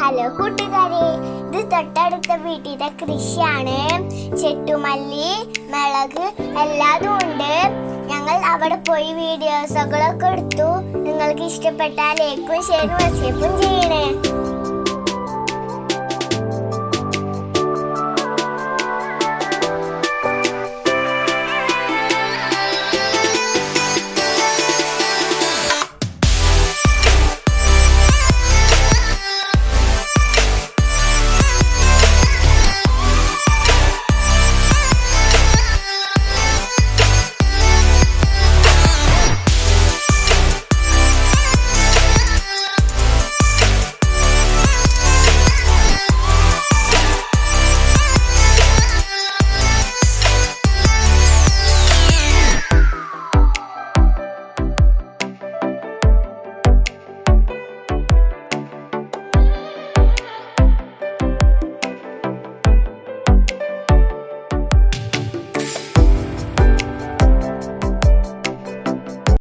Hello കൂട്ടുകാരെ ഇത് തൊട്ടടുത്ത വീട്ടിലെ കൃഷിയാണ്. ചെട്ടുമല്ലി മിളക് എല്ലാതും ഉണ്ട്. ഞങ്ങൾ അവിടെ പോയി വീഡിയോസുകളൊക്കെ എടുത്തു. നിങ്ങൾക്ക് ഇഷ്ടപ്പെട്ടാൽ ലൈക്കും ഷെയറും സബ്സ്ക്രൈബും ചെയ്യണേ.